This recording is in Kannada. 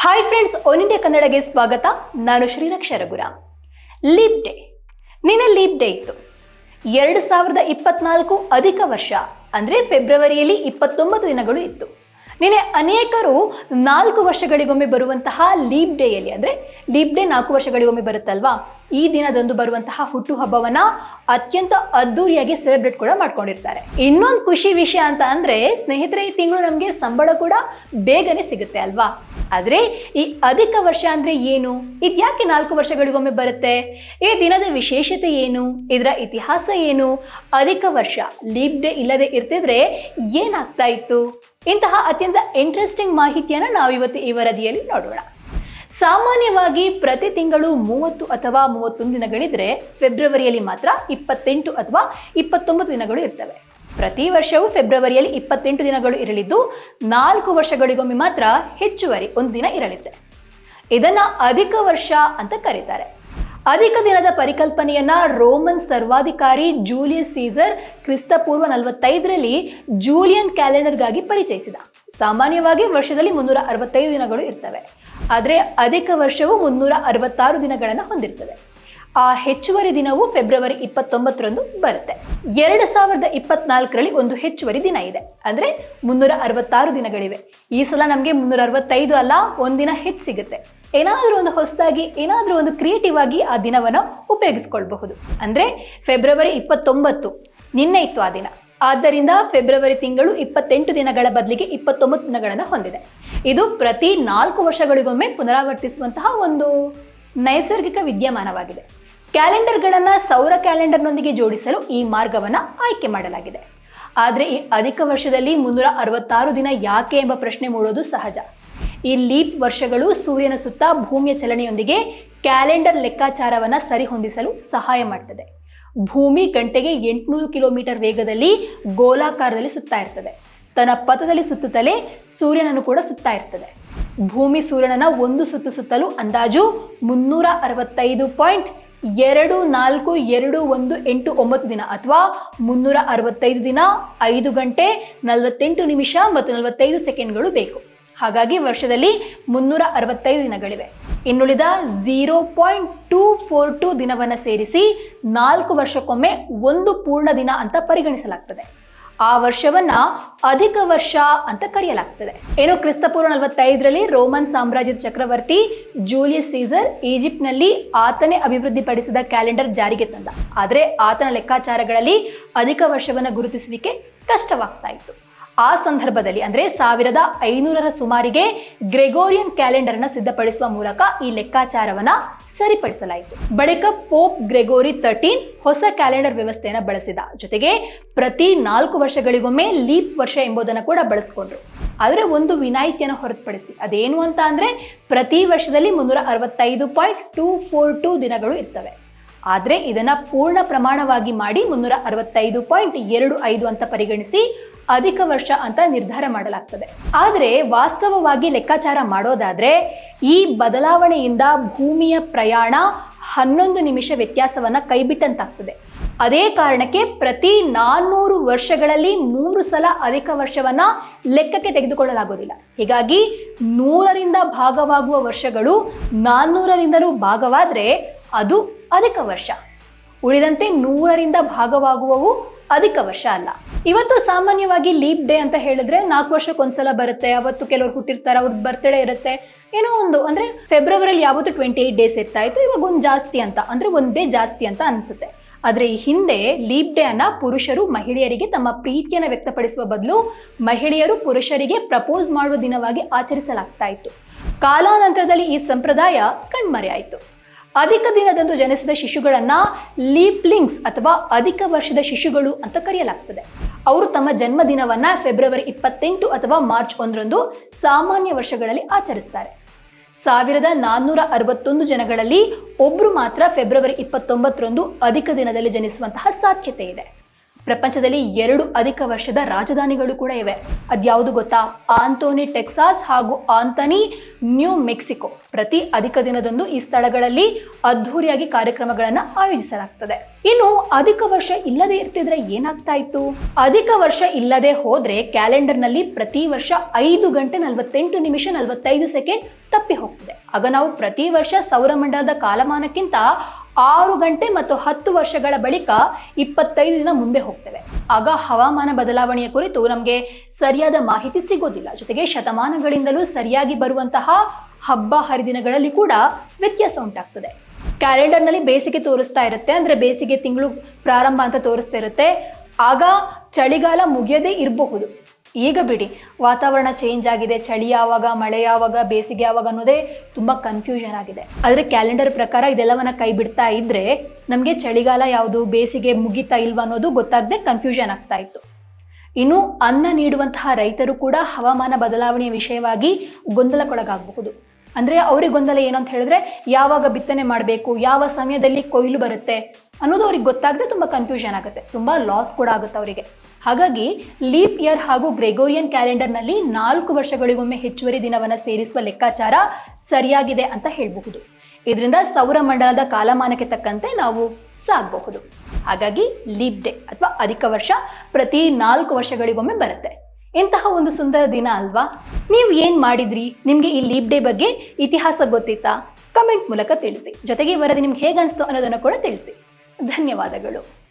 ಹಾಯ್ ಫ್ರೆಂಡ್ಸ್ ಒನ್ ಇಂಡಿಯಾ ಕನ್ನಡಗೆ ಸ್ವಾಗತ. ನಾನು ಶ್ರೀರಕ್ಷ ರಘುರ. ಲೀಪ್ ಡೇ ನಿನ್ನೆ ಲೀಪ್ ಡೇ ಇತ್ತು. ಎರಡು ಸಾವಿರದ ಇಪ್ಪತ್ನಾಲ್ಕು ಅಧಿಕ ವರ್ಷ, ಅಂದರೆ ಫೆಬ್ರವರಿಯಲ್ಲಿ ಇಪ್ಪತ್ತೊಂಬತ್ತು ದಿನಗಳು ಇತ್ತು. ನಿನ್ನೆ ಅನೇಕರು ನಾಲ್ಕು ವರ್ಷಗಳಿಗೊಮ್ಮೆ ಬರುವಂತಹ ಲೀಪ್ ಡೇಯಲ್ಲಿ ಅಂದರೆ ಲೀಪ್ ಡೇ ನಾಲ್ಕು ವರ್ಷಗಳಿಗೊಮ್ಮೆ ಬರುತ್ತಲ್ವಾ? ಈ ದಿನದಂದು ಬರುವಂತಹ ಹುಟ್ಟುಹಬ್ಬವನ್ನ ಅತ್ಯಂತ ಅದ್ದೂರಿಯಾಗಿ ಸೆಲೆಬ್ರೇಟ್ ಕೂಡ ಮಾಡ್ಕೊಂಡಿರ್ತಾರೆ. ಇನ್ನೊಂದು ಖುಷಿ ವಿಷಯ ಅಂತ ಅಂದ್ರೆ, ಸ್ನೇಹಿತರೆ, ಈ ತಿಂಗಳು ನಮಗೆ ಸಂಬಳ ಕೂಡ ಬೇಗನೆ ಸಿಗುತ್ತೆ ಅಲ್ವಾ? ಆದ್ರೆ ಈ ಅಧಿಕ ವರ್ಷ ಅಂದ್ರೆ ಏನು? ಇದ್ಯಾಕೆ ನಾಲ್ಕು ವರ್ಷಗಳಿಗೊಮ್ಮೆ ಬರುತ್ತೆ? ಈ ದಿನದ ವಿಶೇಷತೆ ಏನು? ಇದರ ಇತಿಹಾಸ ಏನು? ಅಧಿಕ ವರ್ಷ ಲೀಪ್ ಡೇ ಇಲ್ಲದೆ ಇರ್ತಿದ್ರೆ ಏನಾಗ್ತಾ ಇತ್ತು? ಇಂತಹ ಅತ್ಯಂತ ಇಂಟ್ರೆಸ್ಟಿಂಗ್ ಮಾಹಿತಿಯನ್ನು ನಾವಿವತ್ತು ಈ ವರದಿಯಲ್ಲಿ ನೋಡೋಣ. ಸಾಮಾನ್ಯವಾಗಿ ಪ್ರತಿ ತಿಂಗಳು ಮೂವತ್ತು ಅಥವಾ ಮೂವತ್ತೊಂದು ದಿನಗಳಿದ್ರೆ ಫೆಬ್ರವರಿಯಲ್ಲಿ ಮಾತ್ರ ಇಪ್ಪತ್ತೆಂಟು ಅಥವಾ ಇಪ್ಪತ್ತೊಂಬತ್ತು ದಿನಗಳು ಇರ್ತವೆ. ಪ್ರತಿ ವರ್ಷವೂ ಫೆಬ್ರವರಿಯಲ್ಲಿ ಇಪ್ಪತ್ತೆಂಟು ದಿನಗಳು ಇರಲಿದ್ದು, ನಾಲ್ಕು ವರ್ಷಗಳಿಗೊಮ್ಮೆ ಮಾತ್ರ ಹೆಚ್ಚುವರಿ ಒಂದು ದಿನ ಇರಲಿದೆ. ಇದನ್ನ ಅಧಿಕ ವರ್ಷ ಅಂತ ಕರೀತಾರೆ. ಅಧಿಕ ದಿನದ ಪರಿಕಲ್ಪನೆಯನ್ನ ರೋಮನ್ ಸರ್ವಾಧಿಕಾರಿ ಜೂಲಿಯಸ್ ಸೀಸರ್ ಕ್ರಿಸ್ತಪೂರ್ವ ನಲವತ್ತೈದರಲ್ಲಿ ಜೂಲಿಯನ್ ಕ್ಯಾಲೆಂಡರ್ಗಾಗಿ ಪರಿಚಯಿಸಿದ. ಸಾಮಾನ್ಯವಾಗಿ ವರ್ಷದಲ್ಲಿ ಮುನ್ನೂರ ಅರವತ್ತೈದು ದಿನಗಳು ಇರ್ತವೆ. ಆದರೆ ಅಧಿಕ ವರ್ಷವು ಮುನ್ನೂರ ಅರವತ್ತಾರು ದಿನಗಳನ್ನು ಹೊಂದಿರ್ತದೆ. ಆ ಹೆಚ್ಚುವರಿ ದಿನವು ಫೆಬ್ರವರಿ ಇಪ್ಪತ್ತೊಂಬತ್ತರಂದು ಬರುತ್ತೆ. ಎರಡು ಸಾವಿರದ ಇಪ್ಪತ್ನಾಲ್ಕರಲ್ಲಿ ಒಂದು ಹೆಚ್ಚುವರಿ ದಿನ ಇದೆ. ಅಂದ್ರೆ ಮುನ್ನೂರ ಅರವತ್ತಾರು ದಿನಗಳಿವೆ. ಈ ಸಲ ನಮಗೆ ಮುನ್ನೂರ ಅರವತ್ತೈದು ಅಲ್ಲ ಒಂದಿನ ಹೆಚ್ಚು ಸಿಗುತ್ತೆ. ಏನಾದರೂ ಒಂದು ಹೊಸದಾಗಿ, ಏನಾದರೂ ಒಂದು ಕ್ರಿಯೇಟಿವ್ ಆಗಿ ಆ ದಿನವನ್ನು ಉಪಯೋಗಿಸ್ಕೊಳ್ಬಹುದು. ಅಂದ್ರೆ ಫೆಬ್ರವರಿ ಇಪ್ಪತ್ತೊಂಬತ್ತು ನಿನ್ನೆ ಇತ್ತು ಆ ದಿನ. ಆದ್ದರಿಂದ ಫೆಬ್ರವರಿ ತಿಂಗಳು ಇಪ್ಪತ್ತೆಂಟು ದಿನಗಳ ಬದಲಿಗೆ ಇಪ್ಪತ್ತೊಂಬತ್ತು ದಿನಗಳನ್ನು ಹೊಂದಿದೆ. ಇದು ಪ್ರತಿ ನಾಲ್ಕು ವರ್ಷಗಳಿಗೊಮ್ಮೆ ಪುನರಾವರ್ತಿಸುವಂತಹ ಒಂದು ನೈಸರ್ಗಿಕ ವಿದ್ಯಮಾನವಾಗಿದೆ. ಕ್ಯಾಲೆಂಡರ್ಗಳನ್ನು ಸೌರ ಕ್ಯಾಲೆಂಡರ್ನೊಂದಿಗೆ ಜೋಡಿಸಲು ಈ ಮಾರ್ಗವನ್ನು ಆಯ್ಕೆ ಮಾಡಲಾಗಿದೆ. ಆದರೆ ಈ ಅಧಿಕ ವರ್ಷದಲ್ಲಿ ಮುನ್ನೂರ ಅರವತ್ತಾರು ದಿನ ಯಾಕೆ ಎಂಬ ಪ್ರಶ್ನೆ ಮೂಡೋದು ಸಹಜ. ಈ ಲೀಪ್ ವರ್ಷಗಳು ಸೂರ್ಯನ ಸುತ್ತ ಭೂಮಿಯ ಚಲನೆಯೊಂದಿಗೆ ಕ್ಯಾಲೆಂಡರ್ ಲೆಕ್ಕಾಚಾರವನ್ನು ಸರಿಹೊಂದಿಸಲು ಸಹಾಯ ಮಾಡ್ತದೆ. ಭೂಮಿ ಗಂಟೆಗೆ ಎಂಟುನೂರು ಕಿಲೋಮೀಟರ್ ವೇಗದಲ್ಲಿ ಗೋಲಾಕಾರದಲ್ಲಿ ಸುತ್ತಾ ಇರ್ತದೆ. ತನ್ನ ಪಥದಲ್ಲಿ ಸುತ್ತುತ್ತಲೇ ಸೂರ್ಯನನ್ನು ಕೂಡ ಸುತ್ತಾ ಇರ್ತದೆ. ಭೂಮಿ ಸೂರ್ಯನನ್ನ ಒಂದು ಸುತ್ತು ಸುತ್ತಲು ಅಂದಾಜು ಮುನ್ನೂರ ಅರವತ್ತೈದು ಪಾಯಿಂಟ್ ಎರಡು, ನಾಲ್ಕು, ಎರಡು, ಒಂದು, ಎಂಟು, ಒಂಬತ್ತು ದಿನ ಅಥವಾ ಮುನ್ನೂರ ಅರವತ್ತೈದು ದಿನ, ಐದು ಗಂಟೆ, ನಲವತ್ತೆಂಟು ನಿಮಿಷ ಮತ್ತು ನಲವತ್ತೈದು ಸೆಕೆಂಡ್ಗಳು ಬೇಕು. ಹಾಗಾಗಿ ವರ್ಷದಲ್ಲಿ ಮುನ್ನೂರ ಅರವತ್ತೈದು ದಿನಗಳಿವೆ. ಇನ್ನುಳಿದ zero point two four two ದಿನವನ್ನು ಸೇರಿಸಿ ನಾಲ್ಕು ವರ್ಷಕ್ಕೊಮ್ಮೆ ಒಂದು ಪೂರ್ಣ ದಿನ ಅಂತ ಪರಿಗಣಿಸಲಾಗ್ತದೆ. ಆ ವರ್ಷವನ್ನ ಅಧಿಕ ವರ್ಷ ಅಂತ ಕರೆಯಲಾಗ್ತದೆ. ಏನು ಕ್ರಿಸ್ತಪೂರ್ವ ನಲವತ್ತೈದರಲ್ಲಿ ರೋಮನ್ ಸಾಮ್ರಾಜ್ಯದ ಚಕ್ರವರ್ತಿ ಜೂಲಿಯಸ್ ಸೀಸರ್ ಈಜಿಪ್ಟ್ನಲ್ಲಿ ಆತನೇ ಅಭಿವೃದ್ಧಿಪಡಿಸಿದ ಕ್ಯಾಲೆಂಡರ್ ಜಾರಿಗೆ ತಂದ. ಆದರೆ ಆತನ ಲೆಕ್ಕಾಚಾರಗಳಲ್ಲಿ ಅಧಿಕ ವರ್ಷವನ್ನು ಗುರುತಿಸುವಿಕೆ ಕಷ್ಟವಾಗ್ತಾ ಇತ್ತು. ಆ ಸಂದರ್ಭದಲ್ಲಿ ಅಂದ್ರೆ ಸಾವಿರದ ಐನೂರರ ಸುಮಾರಿಗೆ ಗ್ರೆಗೋರಿಯನ್ ಅನ್ನು ಸಿದ್ಧಪಡಿಸುವ ಮೂಲಕ ಈ ಲೆಕ್ಕಾಚಾರವನ್ನ ಸರಿಪಡಿಸಲಾಯಿತು. ಬಳಿಕ ಪೋಪ್ ಗ್ರೆಗೋರಿ ತರ್ಟೀನ್ ಹೊಸ ಕ್ಯಾಲೆಂಡರ್ ವ್ಯವಸ್ಥೆಯನ್ನು ಬಳಸಿದ. ಜೊತೆಗೆ ಪ್ರತಿ ನಾಲ್ಕು ವರ್ಷಗಳಿಗೊಮ್ಮೆ ಲೀಪ್ ವರ್ಷ ಎಂಬುದನ್ನು ಕೂಡ ಬಳಸಿಕೊಂಡ್ರು. ಆದರೆ ಒಂದು ವಿನಾಯಿತಿಯನ್ನು ಹೊರತುಪಡಿಸಿ ಅದೇನು ಅಂತ ಅಂದ್ರೆ ಪ್ರತಿ ವರ್ಷದಲ್ಲಿ ಮುನ್ನೂರ ಅರವತ್ತೈದು ಪಾಯಿಂಟ್ ಟೂ ಫೋರ್ ಟೂ ದಿನಗಳು ಇರ್ತವೆ. ಆದರೆ ಇದನ್ನ ಪೂರ್ಣ ಪ್ರಮಾಣವಾಗಿ ಮಾಡಿ ಮುನ್ನೂರ ಅರವತ್ತೈದು ಪಾಯಿಂಟ್ ಎರಡು ಐದು ಅಂತ ಪರಿಗಣಿಸಿ ಅಧಿಕ ವರ್ಷ ಅಂತ ನಿರ್ಧಾರ ಮಾಡಲಾಗ್ತದೆ. ಆದರೆ ವಾಸ್ತವವಾಗಿ ಲೆಕ್ಕಾಚಾರ ಮಾಡೋದಾದ್ರೆ ಈ ಬದಲಾವಣೆಯಿಂದ ಭೂಮಿಯ ಪ್ರಯಾಣ ಹನ್ನೊಂದು ನಿಮಿಷ ವ್ಯತ್ಯಾಸವನ್ನ ಕೈಬಿಟ್ಟಂತಾಗ್ತದೆ. ಅದೇ ಕಾರಣಕ್ಕೆ ಪ್ರತಿ ನಾನ್ನೂರು ವರ್ಷಗಳಲ್ಲಿ ಮೂರು ಸಲ ಅಧಿಕ ವರ್ಷವನ್ನ ಲೆಕ್ಕಕ್ಕೆ ತೆಗೆದುಕೊಳ್ಳಲಾಗುವುದಿಲ್ಲ ಹೀಗಾಗಿ ನೂರರಿಂದ ಭಾಗವಾಗುವ ವರ್ಷಗಳು ನಾನ್ನೂರರಿಂದಲೂ ಭಾಗವಾದ್ರೆ ಅದು ಅಧಿಕ ವರ್ಷ. ಉಳಿದಂತೆ ನೂರರಿಂದ ಭಾಗವಾಗುವವು ಅಧಿಕ ವರ್ಷ ಅಲ್ಲ. ಇವತ್ತು ಸಾಮಾನ್ಯವಾಗಿ ಲೀಪ್ ಡೇ ಅಂತ ಹೇಳಿದ್ರೆ ನಾಲ್ಕು ವರ್ಷಕ್ಕೊಂದ್ಸಲ ಬರುತ್ತೆ, ಅವತ್ತು ಕೆಲವರು ಹುಟ್ಟಿರ್ತಾರೆ ಅವ್ರದ್ದು ಬರ್ತ್ಡೇ ಇರುತ್ತೆ. ಏನೋ ಒಂದು, ಅಂದ್ರೆ ಫೆಬ್ರವರಿಯಲ್ಲಿ ಯಾವತ್ತು ಟ್ವೆಂಟಿ ಏಟ್ ಡೇಸ್ ಇರ್ತಾ ಇತ್ತು, ಇವಾಗ ಒಂದು ಜಾಸ್ತಿ ಅಂತ, ಅಂದ್ರೆ ಒಂದು ಡೇ ಜಾಸ್ತಿ ಅಂತ ಅನ್ಸುತ್ತೆ. ಆದ್ರೆ ಈ ಹಿಂದೆ ಲೀಪ್ ಡೇ ಅನ್ನ ಪುರುಷರು ಮಹಿಳೆಯರಿಗೆ ತಮ್ಮ ಪ್ರೀತಿಯನ್ನು ವ್ಯಕ್ತಪಡಿಸುವ ಬದಲು ಮಹಿಳೆಯರು ಪುರುಷರಿಗೆ ಪ್ರಪೋಸ್ ಮಾಡುವ ದಿನವಾಗಿ ಆಚರಿಸಲಾಗ್ತಾ ಇತ್ತು. ಕಾಲಾನಂತರದಲ್ಲಿ ಈ ಸಂಪ್ರದಾಯ ಕಣ್ಮರೆಯಾಯಿತು ಅಧಿಕ ದಿನದಂದು ಜನಿಸಿದ ಶಿಶುಗಳನ್ನ ಲೀಪ್ಲಿಂಗ್ಸ್ ಅಥವಾ ಅಧಿಕ ವರ್ಷದ ಶಿಶುಗಳು ಅಂತ ಕರೆಯಲಾಗ್ತದೆ. ಅವರು ತಮ್ಮ ಜನ್ಮದಿನವನ್ನ ಫೆಬ್ರವರಿ ಇಪ್ಪತ್ತೆಂಟು ಅಥವಾ ಮಾರ್ಚ್ ಒಂದರಂದು ಸಾಮಾನ್ಯ ವರ್ಷಗಳಲ್ಲಿ ಆಚರಿಸ್ತಾರೆ. ಸಾವಿರದ ನಾನ್ನೂರ ಅರವತ್ತೊಂದು ಜನಗಳಲ್ಲಿ ಒಬ್ರು ಮಾತ್ರ ಫೆಬ್ರವರಿ ಇಪ್ಪತ್ತೊಂಬತ್ತರಂದು ಅಧಿಕ ದಿನದಲ್ಲಿ ಜನಿಸುವಂತಹ ಸಾಧ್ಯತೆ ಇದೆ. ಪ್ರಪಂಚದಲ್ಲಿ ಎರಡು ಅಧಿಕ ವರ್ಷದ ರಾಜಧಾನಿಗಳು ಕೂಡ ಇವೆ. ಅದ್ಯಾವುದು ಗೊತ್ತಾ? ಆಂಟೋನಿ ಟೆಕ್ಸಾಸ್ ಹಾಗೂ ಆಂಥೋನಿ, ನ್ಯೂ ಮೆಕ್ಸಿಕೋ. ಪ್ರತಿ ಅಧಿಕ ದಿನದಂದು ಈ ಸ್ಥಳಗಳಲ್ಲಿ ಅದ್ಧೂರಿಯಾಗಿ ಕಾರ್ಯಕ್ರಮಗಳನ್ನು ಆಯೋಜಿಸಲಾಗ್ತದೆ. ಇನ್ನು ಅಧಿಕ ವರ್ಷ ಇಲ್ಲದೆ ಇರ್ತಿದ್ರೆ ಏನಾಗ್ತಾ ಇತ್ತು? ಅಧಿಕ ವರ್ಷ ಇಲ್ಲದೆ ಹೋದ್ರೆ ಕ್ಯಾಲೆಂಡರ್ನಲ್ಲಿ ಪ್ರತಿ ವರ್ಷ ಐದು ಗಂಟೆ ನಲವತ್ತೆಂಟು ನಿಮಿಷ ನಲವತ್ತೈದು ಸೆಕೆಂಡ್ ತಪ್ಪಿ ಹೋಗ್ತದೆ. ಆಗ ನಾವು ಪ್ರತಿ ವರ್ಷ ಸೌರಮಂಡಲದ ಕಾಲಮಾನಕ್ಕಿಂತ ಆರು ಗಂಟೆ ಮತ್ತು ಹತ್ತು ವರ್ಷಗಳ ಬಳಿಕ ಇಪ್ಪತ್ತೈದು ದಿನ ಮುಂದೆ ಹೋಗ್ತೇವೆ. ಆಗ ಹವಾಮಾನ ಬದಲಾವಣೆಯ ಕುರಿತು ನಮಗೆ ಸರಿಯಾದ ಮಾಹಿತಿ ಸಿಗೋದಿಲ್ಲ. ಜೊತೆಗೆ ಶತಮಾನಗಳಿಂದಲೂ ಸರಿಯಾಗಿ ಬರುವಂತಹ ಹಬ್ಬ ಹರಿದಿನಗಳಲ್ಲಿ ಕೂಡ ವ್ಯತ್ಯಾಸ ಉಂಟಾಗ್ತದೆ. ಕ್ಯಾಲೆಂಡರ್ನಲ್ಲಿ ಬೇಸಿಗೆ ತೋರಿಸ್ತಾ ಇರುತ್ತೆ. ಅಂದ್ರೆ ಬೇಸಿಗೆ ತಿಂಗಳು ಪ್ರಾರಂಭ ಅಂತ ತೋರಿಸ್ತಾ ಇರುತ್ತೆ. ಆಗ ಚಳಿಗಾಲ ಮುಗಿಯದೇ ಇರಬಹುದು. ಈಗ ಬಿಡಿ, ವಾತಾವರಣ ಚೇಂಜ್ ಆಗಿದೆ, ಚಳಿ ಯಾವಾಗ ಮಳೆ ಯಾವಾಗ ಬೇಸಿಗೆ ಯಾವಾಗ ಅನ್ನೋದೇ ತುಂಬ ಕನ್ಫ್ಯೂಷನ್ ಆಗಿದೆ. ಆದರೆ ಕ್ಯಾಲೆಂಡರ್ ಪ್ರಕಾರ ಇದೆಲ್ಲವನ್ನ ಕೈ ಬಿಡ್ತಾ ಇದ್ರೆ ನಮಗೆ ಚಳಿಗಾಲ ಯಾವುದು, ಬೇಸಿಗೆ ಮುಗಿತಾ ಇಲ್ವಾ ಅನ್ನೋದು ಗೊತ್ತಾಗದೆ ಕನ್ಫ್ಯೂಷನ್ ಆಗ್ತಾ ಇತ್ತು. ಇನ್ನು ಅನ್ನ ನೀಡುವಂತಹ ರೈತರು ಕೂಡ ಹವಾಮಾನ ಬದಲಾವಣೆಯ ವಿಷಯವಾಗಿ ಗೊಂದಲಕ್ಕೊಳಗಾಗಬಹುದು. ಅಂದ್ರೆ ಅವ್ರಿಗೆ ಗೊಂದಲ ಏನು ಅಂತ ಹೇಳಿದ್ರೆ, ಯಾವಾಗ ಬಿತ್ತನೆ ಮಾಡಬೇಕು, ಯಾವ ಸಮಯದಲ್ಲಿ ಕೊಯ್ಲು ಬರುತ್ತೆ ಅನ್ನೋದು ಅವ್ರಿಗೆ ಗೊತ್ತಾಗದೆ ತುಂಬಾ ಕನ್ಫ್ಯೂಷನ್ ಆಗುತ್ತೆ. ತುಂಬಾ ಲಾಸ್ ಕೂಡ ಆಗುತ್ತೆ ಅವರಿಗೆ. ಹಾಗಾಗಿ ಲೀಪ್ ಇಯರ್ ಹಾಗೂ ಗ್ರೆಗೋರಿಯನ್ ಕ್ಯಾಲೆಂಡರ್ನಲ್ಲಿ ನಾಲ್ಕು ವರ್ಷಗಳಿಗೊಮ್ಮೆ ಹೆಚ್ಚುವರಿ ದಿನವನ್ನ ಸೇರಿಸುವ ಲೆಕ್ಕಾಚಾರ ಸರಿಯಾಗಿದೆ ಅಂತ ಹೇಳಬಹುದು. ಇದರಿಂದ ಸೌರಮಂಡಲದ ಕಾಲಮಾನಕ್ಕೆ ತಕ್ಕಂತೆ ನಾವು ಸಾಗಬಹುದು. ಹಾಗಾಗಿ ಲೀಪ್ ಡೇ ಅಥವಾ ಅಧಿಕ ವರ್ಷ ಪ್ರತಿ ನಾಲ್ಕು ವರ್ಷಗಳಿಗೊಮ್ಮೆ ಬರುತ್ತೆ. ಇಂತಹ ಒಂದು ಸುಂದರ ದಿನ ಅಲ್ವಾ? ನೀವು ಏನ್ ಮಾಡಿದ್ರಿ? ನಿಮ್ಗೆ ಈ ಲೀಪ್ ಡೇ ಬಗ್ಗೆ ಇತಿಹಾಸ ಗೊತ್ತಿತ್ತಾ? ಕಮೆಂಟ್ ಮೂಲಕ ತಿಳಿಸಿ. ಜೊತೆಗೆ ವರದಿ ನಿಮ್ಗೆ ಹೇಗನ್ಸ್ತು ಅನ್ನೋದನ್ನು ಕೂಡ ತಿಳಿಸಿ. ಧನ್ಯವಾದಗಳು.